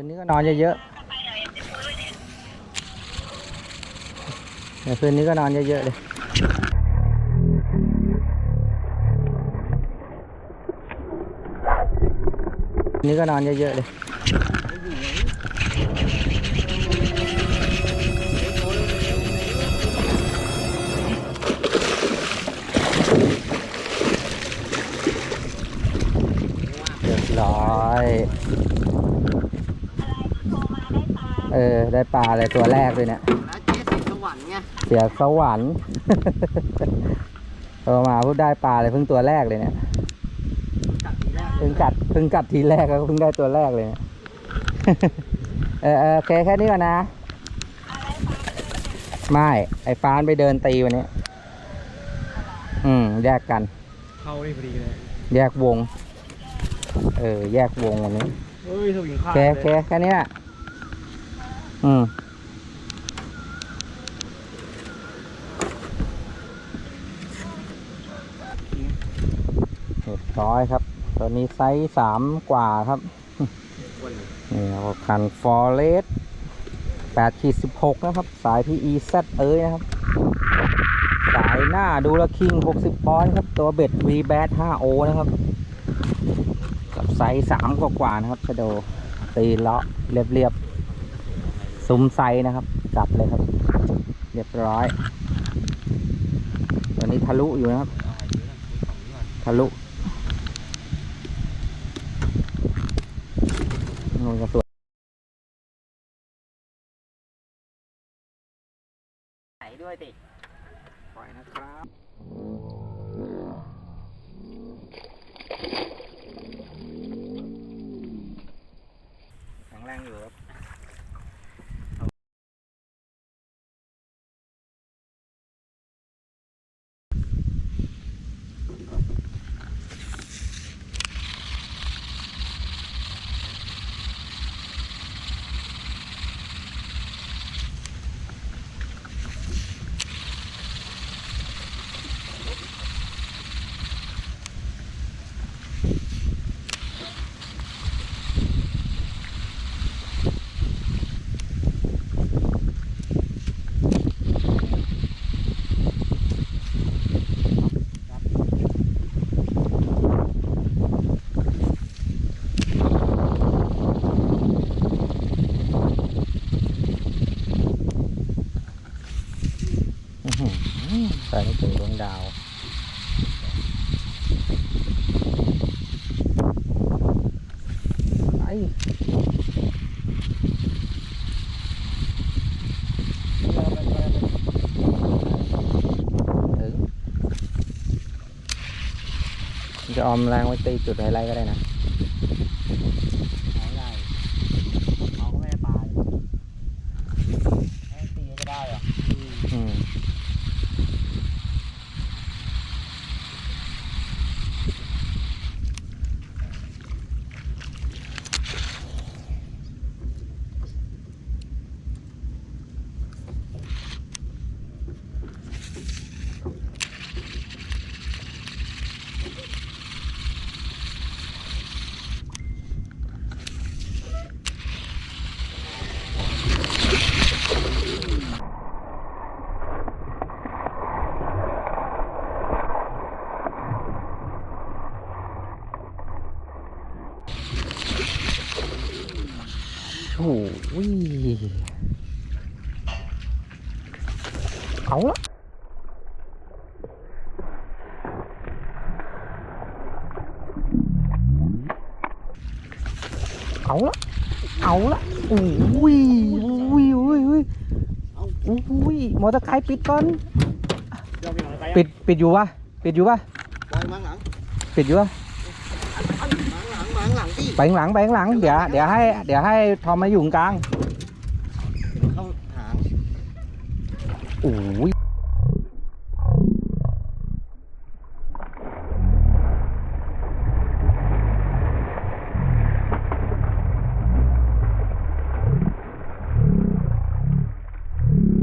คืนนี้ก็นอนเยอะๆเดี๋ยวคืนนี้ก็นอนเยอะๆเลยคืนนี้ก็นอนเยอะๆเลยเรียบร้อย เออ ได้ปลาอะไรตัวแรกเลยเนี่ยแล้วเจ๊สิงสวรรค์ไงเสียสวรรค์เออมาพูดได้ปลาเลยเพิ่งตัวแรกเลยเนี่ยจับทีแรกเพิ่งกัดเพิ่งกัดทีแรกแล้วก็เพิ่งได้ตัวแรกเลยเนี่ยเออเออโอเคแค่นี้ก่อนนะไม่ไอ้ฟานไปเดินตีวันนี้ อืม แยกกัน เข้าได้พอดีเลย แยกวง เออ แยกวงวันนี้ เฮ้ยสวิงโอขาดเคโอเคแค่นี้แหละ อืมเรียบร้อยครับ ตัวนี้ไซส์สามกว่าครับ นี่ครับคันฟอร์เรสแปดขีดสิบหกนะครับ สาย PE Z เอ้ยนะครับ สายหน้าดูละคิงหกสิบปอนด์ครับ ตัวเบ็ด V b a t 5 O นะครับ กับไซส์สามกว่าๆนะครับชะโดตีเลาะเรียบเรียบๆ ซุ้มไซส์นะครับ กลับเลยครับ เรียบร้อยตัวนี้ทะลุอยู่นะครับ ทะลุนู่นก็สวยไหนด้วยดิปล่อยนะครับ แข็งแรงอยู่ครับ อื้อหือใส่ไม่ถึงดวงดาว ไปถึง จะออมแรงไว้ตีจุดไฮไลท์ก็ได้นะ โอ้ยเอาละเอาละเอาละโอ้ยโอ้ยโอ้ยโอ้ยโอ้ยมอเตอร์ไซค์ปิดก่อน ปิด ปิดอยู่ปะปิดอยู่ปะปิดอยู่ปะ ไปข้างหลังไปข้างหลังเดี๋ยวเดี๋ยวให้เดี๋ยวให้ทอมมาอยู่ตรงกลางเข้าหางโอ้ย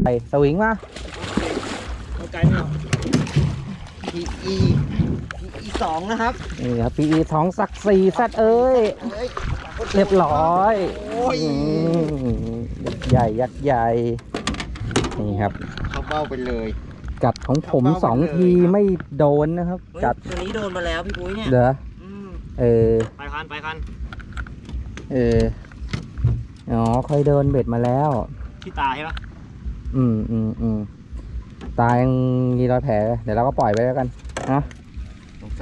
ไปสวิงมาไกลไม่เอาอี อีสองนะครับนี่ครับปีทองศักดิ์ศรีสัตว์เอ้ย เอ้ยเรียบร้อยโอ้ยอืมยัดใหญ่ยัดใหญ่ นี่ครับ เข้าเบ้าไปเลยกัดของผมเอาเป้าสองไปเลยทีไม่โดนนะครับกัดตัวนี้โดนมาแล้วพี่ปุ้ยเนี่ยเหรออืมเออ ไปคันไปคันเออ อ๋อเคยเดินเบ็ดมาแล้ว ที่ตาใช่ปะอืมอืมอืมตายังมีรอยแผล เดี๋ยวเราก็ปล่อยไปแล้วกันนะ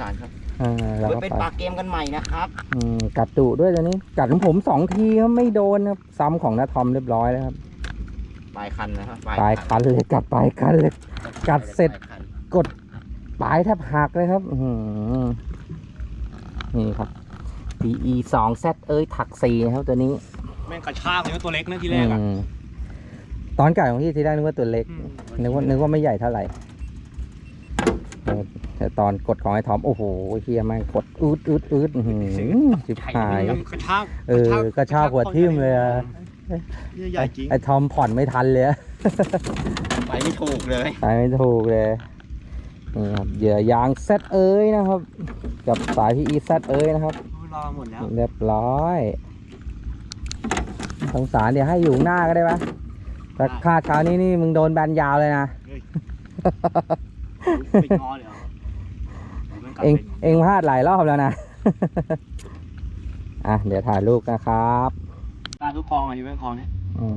สงสารครับเออเราไว้ก็เป็นปล่อยปลาเกมกันใหม่นะครับอืมกัดดุด้วยตัวนี้ กัดของผมสองทีครับไม่โดนครับซ้ำของนาทอมเรียบร้อยแล้วครับปลายคันนะครับปลายคันเลยกัดปลายคันเลย กัดเสร็จ ปลายคันปลายแทบหักเลยครับอื้อหือนี่ครับ PE สอง Z เอ้ยถักสี่ครับตัวนี้ แม่งกระชากเลยว่าตัวเล็กนะทีแรกอะอืมตอนไก่ของพี่ทีแรกนึกว่าตัวเล็กอืมนึกว่านึกว่าไม่ใหญ่เท่าไหร่เออ แต่ตอนกดของไอ้ทอม โอ้โหเฮียแม่งกดอืดอืดอืดอื้อหือจิบหายกระชากเออกระชากหัวทิ่มเลยอะใหญ่จริงไอ้ทอมผ่อนไม่ทันเลยอะไปไม่ถูกเลยไปไม่ถูกเลยนี่ครับเหยื่อยางเซตเอ้ยนะครับ กับสาย PE เซตเอ้ยนะครับรอหมดแล้วเรียบร้อยสงสารเดี๋ยวให้อยู่หน้าก็ได้ปะแต่ค่าเช้านี้นี่มึงโดนแบนยาวเลยนะ ปิดงอเลยเหรอเองเองพลาดหลายรอบแล้วนะ อะเดี๋ยวถ่ายรูปนะครับ ตาทุกคลองอะอยู่แม่งคลองเนี่ย อืม